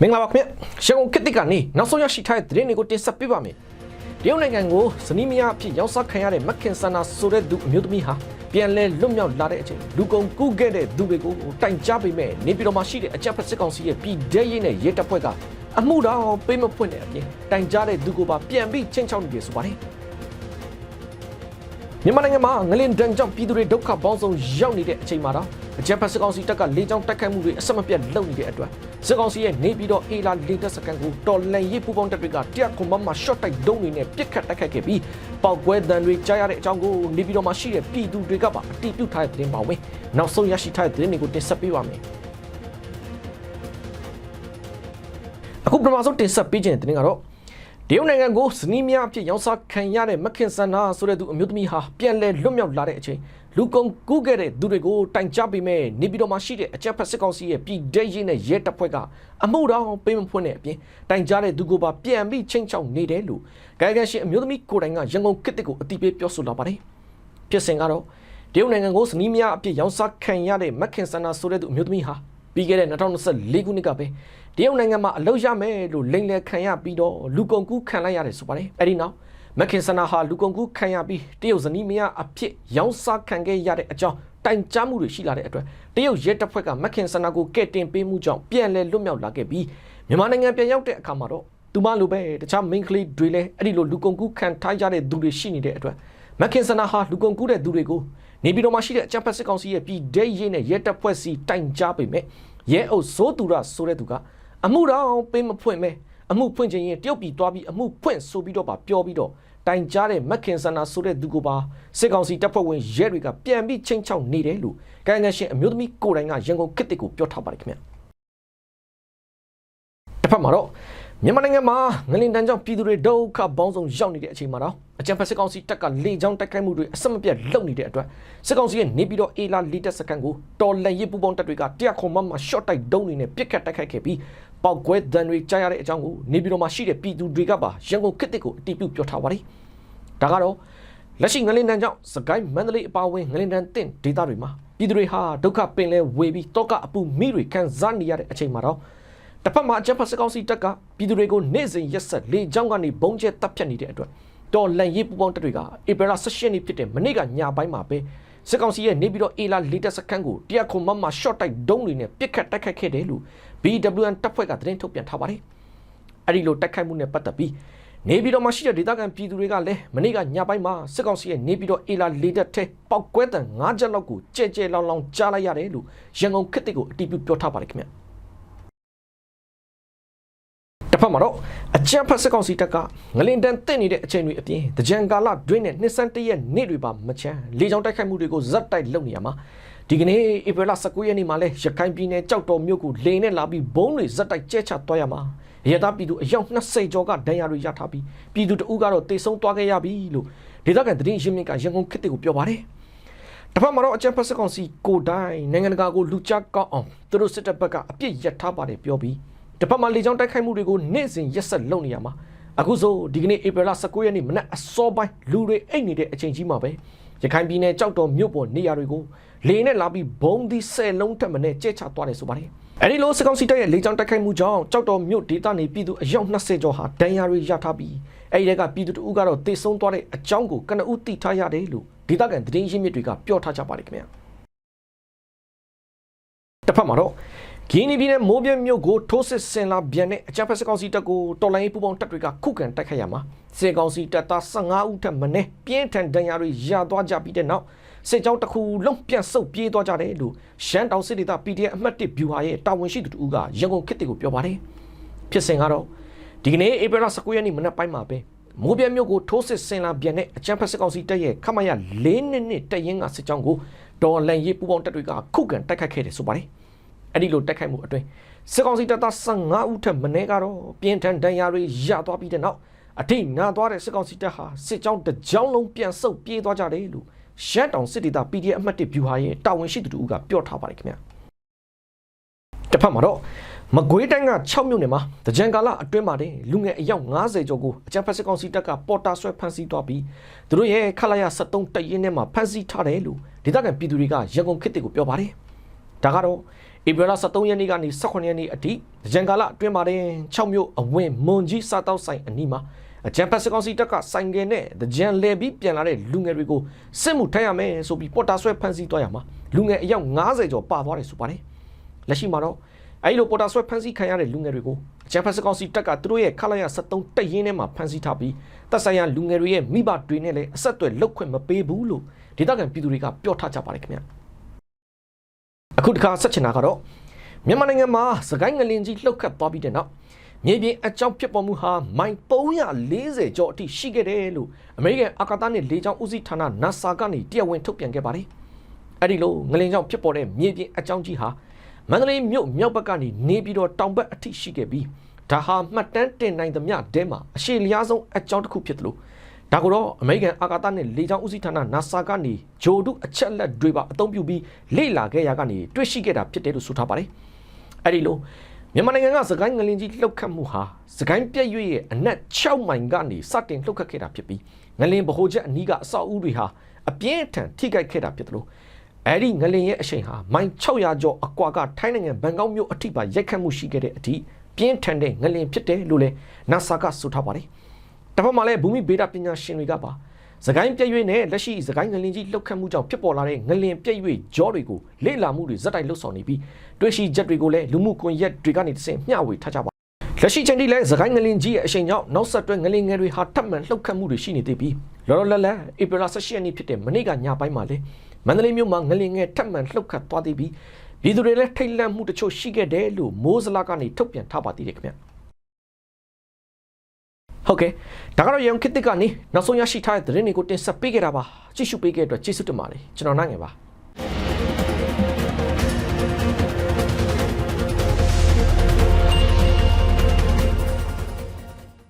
မင်္ဂလာပါခင်ဗျရန်ကုန်ခေတ်သစ်ကနေနောက်ဆုံးရရှိထားတဲ့သတင်းတွေကိုတင်ဆက်ပေးပါမယ်တရုတ်နိုင်ငံကိုဇနီးမယားအဖြစ်ရောက်စားခံရတဲ့မက်ခင်ဆန္နာဆိုတဲ့သူအမျိုးသမီးဟာပြန်လဲလွတ်မြောက်လာတဲ့အချိန်လူကုန်ကူးခဲ့တဲ့သူတွေကိုတိုင်ကြားပေးမဲ့နေပြည်တော်မှာရှိတဲ့အကြပ်ဖက်စစ်ကောင်စီရဲ့ပြည်ဒဲရေးနဲ့ရဲတပ်ဖွဲ့ကအမှုတော်ပေးမဖွင့်တဲ့အပြင်တိုင်ကြားတဲ့သူကိုပါပြန်ပြီးချင်းချောင်းနေတယ်ဆိုပါတယ်မြန်မာနိုင်ငံမှာငလင်ဒဏ်ကြောင့်ပြည်သူတွေဒုက္ခပေါင်းစုံရောက်နေတဲ့အချိန်မှာတော့အကြမ်းဖက်စစ်ကောင်စီတပ်ကလေကြောင်းတိုက်ခိုက်မှုတွေအဆက်မပြတ်လုပ်နေတဲ့အတွက် စစ်ကောင်စီရဲ့နေပြည်တော်အေလာလေတပ်စကန်ကိုတော်လန်ရေးပူပေါင်းတပ်တွေကတရားခွန်မမှာ short တိုက်ဒုံးတွေနဲ့ပစ်ခတ်တိုက်ခိုက်ခဲ့ပြီးပောက်ကွဲတံတွေကြားရတဲ့အကြောင်းကိုနေပြည်တော်မှာရှိတဲ့ပြည်သူတွေကပါအတိပြုထားတဲ့သတင်းပါဝင်နောက်ဆုံးရရှိထားတဲ့သတင်းတွေကိုတင်ဆက်ပေးပါမယ်အခုပထမဆုံးတင်ဆက်ပေးခြင်းတဲ့သတင်းကတော့ တရုတ်နိုင်ငံကိုဇနီးများအဖြစ်ရောင်းစားခံရတဲ့မခင်ဆန္ဒဆိုတဲ့သူအမျိုးသမီးဟာပြန်လည်လွတ်မြောက်လာတဲ့အချိန်လူကုန်ကူးခဲ့တဲ့သူတွေကိုတိုင်ကြားပေးမဲ့နေပြည်တော်မှာရှိတဲ့အကြက်ဖက်စစ်ကောင်စီရဲ့ပြည်ဒဲရေးနဲ့ရဲတပ်ဖွဲ့ကအမှုတော်ပေးမဖွင့်တဲ့အပြင်တိုင်ကြားတဲ့သူကိုပါပြန်ပြီးချင်းချောင်းနေတယ်လို့ကာယကံရှင်အမျိုးသမီးကိုယ်တိုင်ကရန်ကုန်ကစ်တစ်ကိုအတိပေးပြောဆိုလာပါတယ်ဖြစ်စဉ်ကတော့တရုတ်နိုင်ငံကိုဇနီးများအဖြစ်ရောင်းစားခံရတဲ့မခင်ဆန္ဒဆိုတဲ့သူအမျိုးသမီးဟာ ပြီးခဲ့တဲ့2024ခုနှစ်ကပဲတရုတ်နိုင်ငံမှာအလုပ်ရမယ်လို့လိန်လယ်ခံရပြီးတော့လူကုန်ကူးခံလိုက်ရတယ်ဆိုပါတယ်အဲ့ဒီနောက်မခင်ဆနာဟာလူကုန်ကူးခံရပြီးတရုတ်ဇနီးမယားအဖြစ်ရောင်းစားခံခဲ့ရတဲ့အကြောင်းတိုင်ကြားမှုတွေရှိလာတဲ့အတွက်တရုတ်ရဲတပ်ဖွဲ့ကမခင်ဆနာကိုကဲ့တင်ပေးမှုကြောင့်ပြန်လည်လွတ်မြောက်လာခဲ့ပြီးမြန်မာနိုင်ငံပြန်ရောက်တဲ့အခါမှာတော့သူမလိုပဲတခြား main ကလေးတွေလည်းအဲ့ဒီလိုလူကုန်ကူးခံထားရတဲ့သူတွေရှိနေတဲ့အတွက်မခင်ဆနာဟာလူကုန်ကူးတဲ့သူတွေကို နေပြည်တော်မှာရှိတဲ့အကြံဖက်စစ်ကောင်စီရဲ့ပြည်ဒဲရေးနဲ့ရဲတပ်ဖွဲ့စီတိုင်ကြားပေးမယ်ရဲအုပ်စိုးသူရဆိုတဲ့သူကအမှုတော်ပေးမဖွင့်မဲအမှုဖွင့်ခြင်းရင်တရုတ်ပြည်သွားပြီးအမှုဖွင့်ဆိုပြီးတော့ပါပြောပြီးတော့တိုင်ကြားတဲ့မက်ခင်ဆန္နာဆိုတဲ့သူကိုပါစစ်ကောင်စီတပ်ဖွဲ့ဝင်ရဲတွေကပြန်ပြီးချင်းချောက်နေတယ်လို့ကံကံရှင်အမျိုးသမီးကိုယ်တိုင်ကရန်ကုန်ခေတ်တစ်ကိုပြောထားပါတယ်ခင်ဗျတစ်ဖက်မှာတော့ မြန်မာနိုင်ငံမှာငလင်တန်းကြောင့်ပြည်သူတွေဒုက္ခပေါင်းစုံရောက်နေတဲ့အချိန်မှာတော့အကြံဖက်စစ်ကောင်စီတပ်ကလေကြောင်းတိုက်ခိုက်မှုတွေအဆက်မပြတ်လုပ်နေတဲ့အတွက်စစ်ကောင်စီရဲ့နေပြည်တော်အေလာလီတက်စကန်ကိုတော်လန်ရစ်ပူပေါင်းတပ်တွေကတရားခွန်မမှာ short တိုက်ဒုံးတွေနဲ့ပစ်ခတ်တိုက်ခိုက်ခဲ့ပြီးပောက်ကွဲတံတွေကြားရတဲ့အကြောင်းကိုနေပြည်တော်မှာရှိတဲ့ပြည်သူတွေကပါရန်ကုန်ခေတ်တစ်ကိုအတည်ပြုပြောထားပါတယ်ဒါကတော့လက်ရှိငလင်တန်းကြောင့်စကိုင်းမန္တလေးအပါအဝင်ငလင်တန်းတင့်ဒေသတွေမှာပြည်သူတွေဟာဒုက္ခပင်လဲဝေပြီးတောကအပူမိတွေခံစားနေရတဲ့အချိန်မှာတော့ တစ်ဖက်မှာအကြက်ဖက်စစ်ကောင်စီတပ်ကပြည်သူတွေကိုနေ့စဉ်ရက်ဆက်လေကြောင်းကနေဘုံကျဲတပ်ဖြတ်နေတဲ့အတွက်တော်လန်ရေးပူပေါင်းတပ်တွေကဧပြီလ16ရက်နေ့ဖြစ်တဲ့မနေ့ကညပိုင်းမှာပဲစစ်ကောင်စီရဲ့နေပြီးတော့အေလာလေတက်စခန်းကိုတရားခွန်မမ short တိုက်ဒုံးတွေနဲ့ပစ်ခတ်တိုက်ခိုက်ခဲ့တယ်လို့ BWN တပ်ဖွဲ့ကသတင်းထုတ်ပြန်ထားပါတယ်။အဲဒီလိုတိုက်ခိုက်မှုနဲ့ပတ်သက်ပြီးနေပြည်တော်မှာရှိတဲ့ဒေသခံပြည်သူတွေကလည်းမနေ့ကညပိုင်းမှာစစ်ကောင်စီရဲ့နေပြည်တော်အေလာလေတက်ထဲပောက်ကွဲတံ၅ချက်လောက်ကိုကြဲကြဲလောင်လောင်ကြားလိုက်ရတယ်လို့ရန်ကုန်ခေတ်တစ်ကိုအတည်ပြုပြောထားပါတယ်ခင်ဗျာ။ တစ်ဖက်မှာတော့အကြံဖက်စစ်ကောင်စီတပ်ကငလင်တန်တက်နေတဲ့အချိန်တွေအပြင်တကြံကာလတွင်းနဲ့နှစ်ဆန်းတရက်နေ့တွေပါမချမ်းလေကြောင်းတိုက်ခိုက်မှုတွေကိုဇက်တိုက်လုပ်နေရမှာဒီကနေ့ဧပြီလ19ရက်နေ့မှာလဲရခိုင်ပြည်နယ်ကြောက်တော်မြို့ကိုလေနဲ့လာပြီးဘုံတွေဇက်တိုက်ကျဲချသွားရမှာရတာပြည်သူအယောက်20ကျော်ကဒဏ်ရာတွေရထားပြီးပြည်သူတအုပ်ကတော့တေဆုံးသွားခဲ့ရပြီလို့ဒေသခံသတင်းရင်းမြစ်ကရန်ကုန်ခေတ်တွေကိုပြောပါတယ်တစ်ဖက်မှာတော့အကြံဖက်စစ်ကောင်စီကိုတိုင်းနိုင်ငံတကာကိုလူချကောက်အောင်သူတို့စစ်တပ်ဘက်ကအပြစ်ရထားပါတယ်ပြောပြီး တစ်ဖက်မှာလေကြောင်းတိုက်ခိုက်မှုတွေကိုနေ့စဉ်ရက်ဆက်လုပ်နေရမှာအခုဆိုဒီကနေ့ဧပြီလ19ရက်နေ့မနက်အစောပိုင်းလူတွေအိတ်နေတဲ့အချိန်ကြီးမှာပဲရခိုင်ပြည်နယ်ကြောက်တော်မြို့ပေါ်နေရာတွေကိုလေနဲ့လာပြီးဘုံသီးဆယ်လုံးထက်မနည်းကျဲချသွားတယ်ဆိုပါတယ်အဲဒီလိုစကောင်စီတပ်ရဲ့လေကြောင်းတိုက်ခိုက်မှုကြောင့်ကြောက်တော်မြို့ဒေသနေပြည်သူအယောက်20ကျော်ဟာဒဏ်ရာတွေရထားပြီးအဲဒီကပြည်သူတအုပ်ကတော့တေဆုံးသွားတဲ့အကြောင်းကိုကနဦးသိထားရတယ်လို့ဒေသခံသတင်းရင်းမြစ်တွေကပြောထားကြပါတယ်ခင်ဗျာ တစ်ဖက်မှာတော့ဂီနီပြည်နယ်မိုးပြဲမြို့ကိုထိုးစစ်ဆင်လာပြန်တဲ့အကြမ်းဖက်စစ်ကောင်စီတပ်ကိုတော်လိုင်းရေးပူပေါင်းတပ်တွေကခုခံတိုက်ခိုက်ရမှာစစ်ကောင်စီတပ်သား15ဦးထက်မနည်းပြင်းထန်ဒဏ်ရာတွေရသွားကြပြီးတဲ့နောက်စစ်ကြောင်းတစ်ခုလုံးပြန်ဆုတ်ပြေးသွားကြတယ်လို့ရှမ်းတောင်စစ်ဒေသ PDF အမှတ်1ဗျူဟာရဲ့တာဝန်ရှိသူတူကရန်ကုန်ခေတ်တွေကိုပြောပါတယ်ဖြစ်စဉ်ကတော့ဒီကနေ့ဧပြီလ19ရက်နေ့မနက်ပိုင်းမှာပဲမိုးပြဲမြို့ကိုထိုးစစ်ဆင်လာပြန်တဲ့အကြမ်းဖက်စစ်ကောင်စီတပ်ရဲ့ခမရ၄နှစ်နှစ်တပ်ရင်းကစစ်ကြောင်းကိုတော်လန်ရေးပူပေါင်းတပ်တွေကခုခံတိုက်ခိုက်ခဲ့တယ်ဆိုပါတယ် အဲ့ဒီလိုတိုက်ခိုက်မှုအတွင်းစစ်ကောင်စီတပ်သား15ဦးထက်မနည်းကတော့ပြင်းထန်ဒဏ်ရာတွေရသွားပြီးတဲ့နောက်အထိနာသွားတဲ့စစ်ကောင်စီတပ်ဟာစစ်ကြောင်းတစ်ကြောင်းလုံးပြန်ဆုတ်ပြေးသွားကြတယ်လို့ရှမ်းတောင်စစ်ဒေသ PDF အမှတ်1ဗျူဟာရဲ့တာဝန်ရှိသူတို့ကပြောထားပါတယ်ခင်ဗျာတစ်ဖက်မှာတော့မကွေးတိုင်းက6မြို့နယ်မှာတကြံကာလအတွင်းမှာတင်လူငယ်အယောက်90ကျော်ကိုအကြံဖက်စစ်ကောင်စီတပ်ကပေါ်တာဆွဲဖမ်းဆီးသွားပြီးသူတို့ရဲ့ခလာရ73တရင်ထဲမှာဖမ်းဆီးထားတယ်လို့ဒေသခံပြည်သူတွေကရန်ကုန်ခေတ်တွေကိုပြောပါတယ်။ ဒါဒါကတော့ဧပြီလ23ရက်နေ့ကနေ18ရက်နေ့အထိကြံကာလအတွင်းမှာတင်6မြို့အဝင်မွန်ကြီးစားတောက်ဆိုင်အနီးမှာအကြံဖက်စကောင်စီတက်ကဆိုင်ကယ်နဲ့ကြံလဲပြီးပြန်လာတဲ့လူငယ်တွေကိုစစ်မှုထမ်းရမယ်ဆိုပြီးပေါ်တာဆွဲဖမ်းဆီးသွားရမှာလူငယ်အယောက်90ကျော်ပါသွားတယ်ဆိုပါတယ်လက်ရှိမှာတော့အဲဒီလိုပေါ်တာဆွဲဖမ်းဆီးခံရတဲ့လူငယ်တွေကိုအကြံဖက်စကောင်စီတက်ကသူတို့ရဲ့ခလာရ73တက်ရင်းထဲမှာဖမ်းဆီးထားပြီးတပ်ဆိုင်ရာလူငယ်တွေရဲ့မိဘတွေနဲ့လည်းအဆက်အသွယ်လုပ်ခွင့်မပေးဘူးလို့ဒေသခံပြည်သူတွေကပြောထားကြပါတယ်ခင်ဗျ အခုတခါဆက်ချင်တာကတော့မြန်မာနိုင်ငံမှာစကိုင်းငလင်ကြီးလှုပ်ခတ်သွားပြီးတဲ့နောက်မြေပြင်အကြောင်းဖြစ်ပေါ်မှုဟာမိုင်340ကျော်အထိရှိခဲ့တယ်လို့အမေရိကန်အာကာသနဲ့လေကြောင်းဦးစီးဌာန NASA ကနေတရားဝင်ထုတ်ပြန်ခဲ့ပါတယ်အဲ့ဒီလိုငလင်ကြောင့်ဖြစ်ပေါ်တဲ့မြေပြင်အကြောင်းကြီးဟာမန္တလေးမြို့မြောက်ဘက်ကနေနေပြီးတော့တောင်ဘက်အထိရှိခဲ့ပြီးဒါဟာမှတ်တမ်းတင်နိုင်သမျှတဲမှာအရှိလျားဆုံးအကြောင်းတစ်ခုဖြစ်တယ်လို့ ဒါကိုတော့အမေရိကန်အာကာသနဲ့လေကြောင်းဦးစီးဌာန NASA ကနေဂျိုဒုအချက်လက်တွေပါအသုံးပြုပြီးလေ့လာခဲ့ရကနေတွေ့ရှိခဲ့တာဖြစ်တယ်လို့ဆိုထားပါတယ်အဲ့ဒီလိုမြန်မာနိုင်ငံကစကိုင်းငလင်ကြီးလှုပ်ခတ်မှုဟာစကိုင်းပြည့်ရွေ့ရဲ့အနက်6မိုင်ကနေစတင်လှုပ်ခတ်ခဲ့တာဖြစ်ပြီးငလင်ဗဟိုချက်အနီးကအဆောက်အဦတွေဟာအပြင်းအထန်ထိခိုက်ခဲ့တာဖြစ်တယ်လို့အဲ့ဒီငလင်ရဲ့အရှိန်ဟာမိုင်600ကျော်အကွာကထိုင်းနိုင်ငံဘန်ကောက်မြို့အထိပါရိုက်ခတ်မှုရှိခဲ့တဲ့အထိပြင်းထန်တဲ့ငလင်ဖြစ်တယ်လို့လည်း NASA ကဆိုထားပါတယ်။ တပတ်မှလည်းဘူမိဗေဒပညာရှင်တွေကပါစကိုင်းပြည့်ရွေ့နဲ့လက်ရှိစကိုင်းငလင်ကြီးလှုပ်ခတ်မှုကြောင့်ဖြစ်ပေါ်လာတဲ့ငလင်ပြည့်ရွေ့ကြောတွေကိုလေ့လာမှုတွေဇက်တိုက်လှုပ်ဆောင်နေပြီးတွေ့ရှိချက်တွေကိုလည်းလူမှုကွန်ရက်တွေကနေတဆင့်မျှဝေထားကြပါလက်ရှိချိန်ထိလည်းစကိုင်းငလင်ကြီးရဲ့အရှိန်ကြောင့်နောက်ဆက်တွဲငလင်ငယ်တွေဟာထပ်မံလှုပ်ခတ်မှုတွေရှိနေသေးပြီးလောလောလတ်လတ်ဧပြီလ18ရက်နေ့ဖြစ်တဲ့မနေ့ကညပိုင်းမှာလည်းမန္တလေးမြို့မှာငလင်ငယ်ထပ်မံလှုပ်ခတ်သွားသေးပြီးပြည်သူတွေလည်းထိတ်လန့်မှုတချို့ရှိခဲ့တယ်လို့မိုးစလာကနေထုတ်ပြန်ထားပါသေးတယ်ခင်ဗျ ဟုတ်ကဲ့ဒါကတော့ရန်ခစ်တစ်ကနေနောက်ဆုံးရရှိထားတဲ့သတင်းတွေကိုတင်ဆက်ပေးခဲ့တာပါကြည့်ရှုပေးခဲ့တဲ့အတွက်ကျေးဇူးတင်ပါတယ်ကျွန်တော်နိုင်ငယ်ပါ